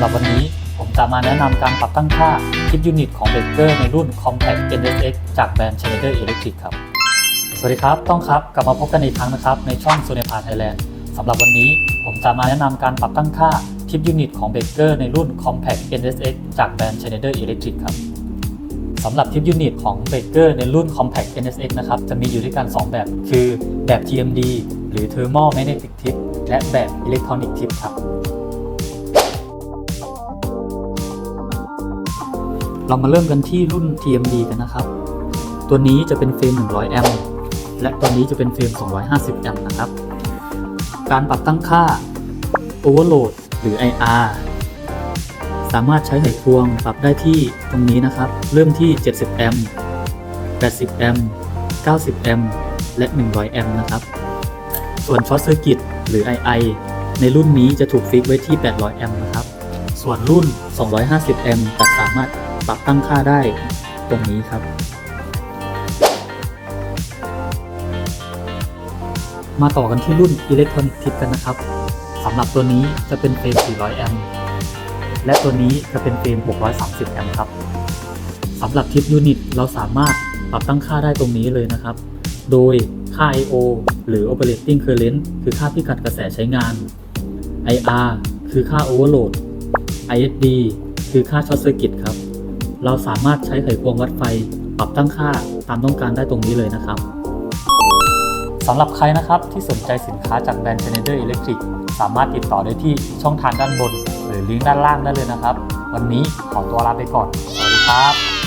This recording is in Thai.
ำหรับวันนี้ผมจะมาแนะนำการปรับตั้งค่าคิดยูนิตของเบเกอร์ในรุ่น Compact NSX จากแบรนด์ Schneider Electric ครับ สวัสดีครับ ต้องครับ กลับมาพบกันอีกครั้งนะครับ ในช่อง s o n e p a Thailand สำหรับวันนี้ผมจะมาแนะนำการปรับตั้งค่าชิปยูนิตของเบเกอร์ในรุ่น Compact NSX จากแบรนด์ Schneider Electric ครับสำหรับทิปยูนิตของเบเกอร์ในรุ่น Compact NSX นะครับ จะมีอยู่ด้วยกัน 2 แบบ คือแบบ TMD หรือ Thermal Magnetic Tip และแบบ Electronic Tip ครับ เรามาเริ่มกันที่รุ่น TMD กันนะครับ ตัวนี้จะเป็นเฟรม 100 แอมป์และตัวนี้จะเป็นเฟรม 250 แอมป์นะครับ การปรับตั้งค่า Overload หรือ IR สามารถใช้ไขควงปรับได้ที่ตรงนี้นะครับ เริ่มที่ 70 แอมป์ 80 แอมป์ 90 แอมป์ และ 100 แอมป์นะครับ ส่วนช็อตเซอร์กิตหรือ II ในรุ่นนี้จะถูกฟิกไว้ที่ 800 แอมป์นะครับ ส่วนรุ่น 250 แอมป์จะสามารถ ปรับตั้งค่าได้ตรงนี้ครับ มาต่อกันที่รุ่น Electronic Tip กันนะครับสำหรับตัวนี้จะเป็นเฟรม 400 แอมป์และตัวนี้จะเป็นเฟรม 630 แอมป์ครับสำหรับทิปยูนิตเราสามารถปรับตั้งค่าได้ตรงนี้เลยนะครับ โดยค่า I/O หรือ Operating Current คือค่าพิกัดกระแสใช้งาน IR คือค่า Overload ISD คือค่า Short Circuit ครับ เราสามารถใช้ไขควงวัดไฟ ปรับตั้งค่าตามต้องการได้ตรงนี้เลยนะครับสำหรับใครนะครับที่สนใจสินค้าจากแบรนด์ Schneider Electric สามารถติดต่อได้ที่ช่องทางด้านบน หรือลิงก์ด้านล่างได้เลยนะครับ วันนี้ขอตัวลาไปก่อน สวัสดีครับ